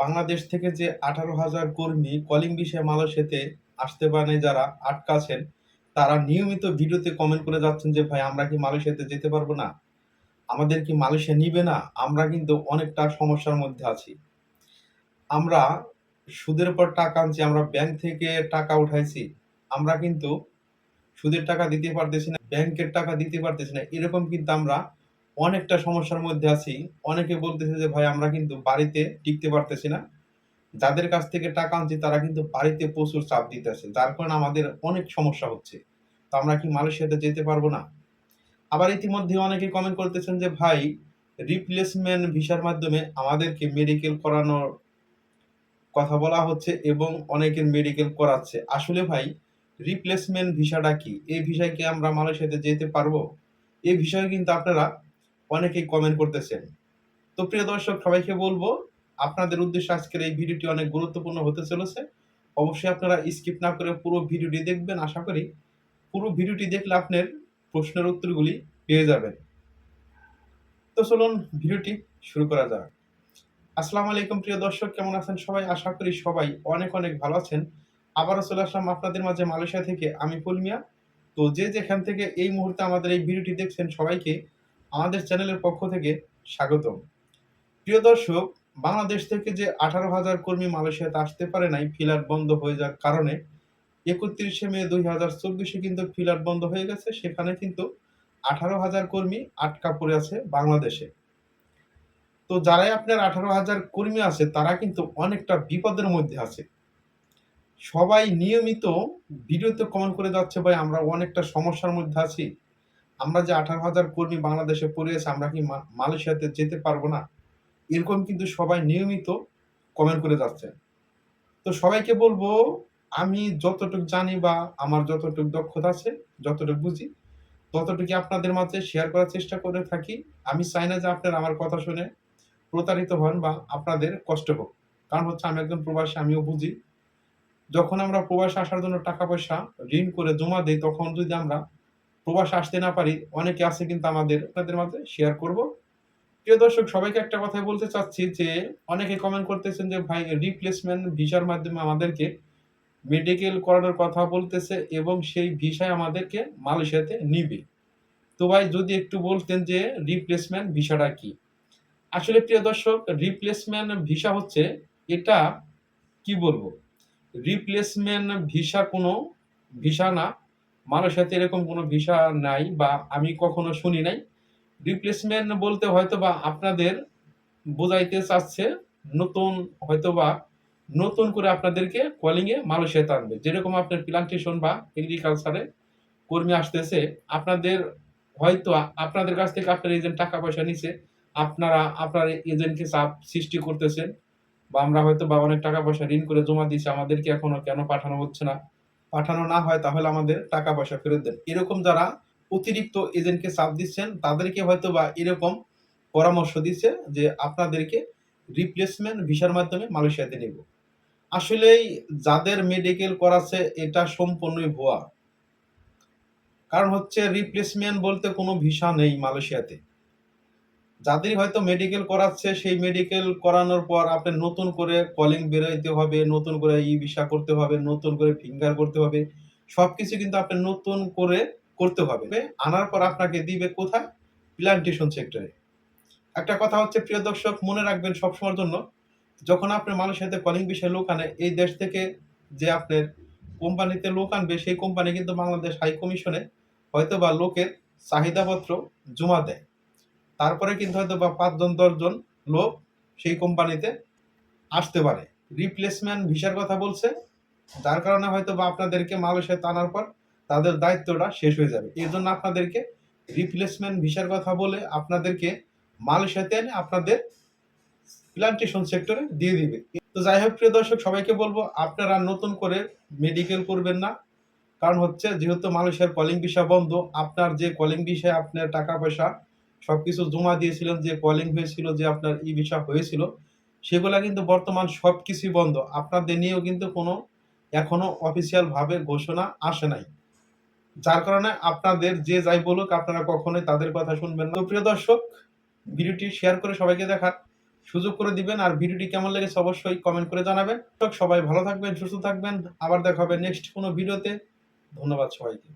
বাংলাদেশ থেকে যে আঠারো হাজার কর্মী কলিং বিষয়ে মালয়েশিয়াতে আসতে পারেনি যারা আটকাছেন তারা নিয়মিত ভিডিওতে কমেন্ট করে যাচ্ছেন যে, ভাই, আমরা কি মালয়েশিয়াতে যেতে পারব না? আমাদের কি মালয়েশিয়া নিবে না? আমরা কিন্তু অনেকটা সমস্যার মধ্যে আছি। আমরা সুদের পর টাকা আনছি, আমরা ব্যাংক থেকে টাকা উঠাইছি, আমরা কিন্তু সুদের টাকা দিতে পারতেছি না ব্যাংকের টাকা দিতে পারতেছি না, এরকম কিন্তু আমরা অনেকটা সমস্যার মধ্যে আছি। অনেকে বলতেছে যে, ভাই, আমরা কিন্তু বাড়িতে টিকতে পারতেছি না। যাদের কাছ থেকে টাকা আনছি, তারা কিন্তু বাড়িতে প্রচুর চাপ দিতেছে। যার কারণে আমাদের অনেক সমস্যা হচ্ছে। তো আমরা কি মালয়েশিয়াতে যেতে পারব না? আবার ইতিমধ্যে অনেকে কমেন্ট করতেছেন যে, ভাই রিপ্লেসমেন্ট ভিসার মাধ্যমে আমাদেরকে মেডিকেল করানোর কথা বলা হচ্ছে এবং অনেকের মেডিকেল করাচ্ছে। আসলে ভাই রিপ্লেসমেন্ট ভিসাটা কি? এই ভিসায় কি আমরা মালয়েশিয়াতে যেতে পারব? এই বিষয়ে কিন্তু আপনারা অনেকেই কমেন্ট করতেছেন। তো প্রিয় দর্শক, সবাইকে বলব, আপনাদের উদ্দেশ্যে আজকের এই ভিডিওটি অনেক গুরুত্বপূর্ণ হতে চলেছে। অবশ্যই আপনারা স্কিপ না করে পুরো ভিডিওটি দেখবেন। আশা করি পুরো ভিডিওটি দেখলে আপনার প্রশ্নের উত্তরগুলি পেয়ে যাবেন। তো চলুন ভিডিওটি শুরু করা যাক। আসসালামু আলাইকুম প্রিয় দর্শক, কেমন আছেন সবাই? আশা করি সবাই অনেক অনেক ভালো আছেন। আবারও চলে আসলাম আপনাদের মাঝে মালয়েশিয়া থেকে, আমি ফুলমিয়া। তো যে যেখান থেকে এই মুহূর্তে আমাদের এই ভিডিওটি দেখছেন সবাইকে আমাদের চ্যানেলের পক্ষ থেকে স্বাগতম। প্রিয় দর্শক, বাংলাদেশ থেকে যে আঠারো হাজার কর্মী মালয়েশিয়াতে আসতে পারে নাই ফিলার বন্ধ হয়ে যাওয়ার কারণে একত্রিশে মে দুই হাজার চব্বিশে কিন্তু ফিলার বন্ধ হয়ে গেছে, সেখানে কিন্তু আঠারো হাজার কর্মী আটকা পড়ে আছে বাংলাদেশে। তো যারাই আপনার আঠারো হাজার কর্মী আছে, তারা কিন্তু অনেকটা বিপদের মধ্যে আছে। সবাই নিয়মিত ভিডিওতে কমেন্ট করে যাচ্ছে, ভাই, আমরা অনেকটা সমস্যার মধ্যে আছি। আমরা যে আঠারো হাজার কর্মী বাংলাদেশে পড়ে আছে, আমরা কি মালয়েশিয়াতে যেতে পারব না? এরকম কিন্তু সবাই নিয়মিত কমেন্ট করে যাচ্ছে। তো সবাইকে বলব, আমি যতটুকু জানি বা আমার যতটুকু দক্ষতা আছে, যতটুকু বুঝি ততটুকু আপনাদের মাঝে শেয়ার করার চেষ্টা করে থাকি। আমি চাই না যে আপনারা আমার কথা শুনে প্রতারিত হন বা আপনাদের কষ্ট হোক। কারণ হচ্ছে আমি একজন প্রবাসী, আমিও বুঝি। যখন আমরা প্রবাসে আসার জন্য টাকা পয়সা, ঋণ করে জমা দিই, তখন যদি আমরা প্রবাসে আসতে না পারি, অনেকে আছে কিন্তু আমাদের, আপনাদের মাঝে শেয়ার করব। প্রিয় দর্শক, সবাইকে একটা কথাই বলতে চাচ্ছি যে, অনেকে কমেন্ট করতেছেন যে, ভাই রিপ্লেসমেন্ট ভিসার মাধ্যমে আমাদেরকে মেডিকেল করানোর কথা বলতেছে এবং সেই ভিসায় আমাদেরকে মালয়েশিয়াতে নিবে। তো ভাই, যদি একটু বলতেন যে রিপ্লেসমেন্ট ভিসাটা কি? আসলে প্রিয় দর্শক রিপ্লেসমেন্ট ভিসা হচ্ছে, এটা কি বলব? রিপ্লেসমেন্ট ভিসা কোনো ভিসা না মালয়েশিয়াতে এরকম কোনো ভিসা নাই বা আমি কখনো শুনি নাই। রিপ্লেসমেন্ট বলতে হয়তো বা আপনাদের বোঝাইতে চাচ্ছে নতুন হয়তো বা নতুন করে আপনাদেরকে কলিংয়ে এ মালয়েশিয়াতে আনবে। যেরকম আপনার প্লান্টেশন বা এগ্রিকালচারে কর্মী আসতেছে, আপনাদের হয়তো আপনাদের কাছ থেকে আপনার এজেন্ট টাকা পয়সা নিছে, আপনারা, আপনার এজেন্টকে চাপ সৃষ্টি করতেছেন বা আমরা হয়তো বা অনেক টাকা পয়সা ঋণ করে জমা দিয়েছি, আমাদেরকে এখনও কেন পাঠানো হচ্ছে না? পাঠানো না হয় তাহলে আমাদের টাকা পয়সা ফেরত দেন। এরকম যারা অতিরিক্ত এজেন্টকে চাপ দিচ্ছেন, তাদেরকে হয়তো বা এরকম পরামর্শ দিচ্ছে যে আপনাদেরকে রিপ্লেসমেন্ট ভিসার মাধ্যমে মালয়েশিয়াতে নেব। আসলেই যাদের মেডিকেল করাচ্ছে, এটা সম্পূর্ণই ভুয়া। কারণ হচ্ছে রিপ্লেসমেন্ট বলতে কোনো ভিসা নেই মালয়েশিয়াতে। যাদের হয়তো মেডিকেল করাচ্ছে, সেই মেডিকেল করানোর পর আপনি নতুন করে কলিং বেরোইতে হবে, নতুন করে ই ভিসা করতে হবে, নতুন করে ফিঙ্গার করতে হবে, সবকিছু কিন্তু আপনি নতুন করে করতে হবে। আনার পর আপনাকে দিবে কোথায়? প্লান্টেশন সেক্টরে একটা কথা হচ্ছে, প্রিয় দর্শক, মনে রাখবেন সবসময়ের জন্য, যখন আপনি মানুষের সাথে কলিং বিষয়ে লোক আনে, এই দেশ থেকে যে আপনার কোম্পানিতে লোক আনবে, সেই কোম্পানি কিন্তু বাংলাদেশ হাই কমিশনে হয়তো বা লোকের চাহিদাপত্র জমা দেয়। তারপরে কিন্তু হয়তো বা পাঁচজন, দশজন লোক সেই কোম্পানিতে আসতে পারে। রিপ্লেসমেন্ট ভিসার কথা বলছে, যার কারণে হয়তো বা আপনাদেরকে মালয়েশিয়াতে আনার পর তাদের দায়িত্বটা শেষ হয়ে যাবে। এর জন্য আপনাদেরকে রিপ্লেসমেন্ট ভিসার কথা বলে আপনাদেরকে মালয়েশিয়াতে এনে আপনাদের প্লান্টেশন সেক্টরে দিয়ে দিবে। তো যাই হোক, প্রিয় দর্শক, সবাইকে বলব, আপনারা নতুন করে মেডিকেল করবেন না। কারণ হচ্ছে, যেহেতু মালয়েশিয়ার কলিং ভিসা বন্ধ, আপনার যে কলিং ভিসায় আপনার টাকা পয়সা সবকিছু জমা দিয়েছিলেন, যে কলিং হয়েছিল, যে আপনার ই ভিসা হয়েছিল, সেগুলা কিন্তু বর্তমান সবকিছুই বন্ধ। আপনাদের নিয়েও কিন্তু কোনো এখনও অফিসিয়াল ভাবে ঘোষণা আসে নাই। যার কারণে আপনাদের যে যাই বলুক, আপনারা কখনোই তাদের কথা শুনবেন না। প্রিয় দর্শক, ভিডিওটি শেয়ার করে সবাইকে দেখার সুযোগ করে দিবেন, আর ভিডিওটি কেমন লেগেছে অবশ্যই কমেন্ট করে জানাবেন। সবাই ভালো থাকবেন, সুস্থ থাকবেন, আবার দেখা হবে নেক্সট কোনো ভিডিওতে। ধন্যবাদ সবাইকে।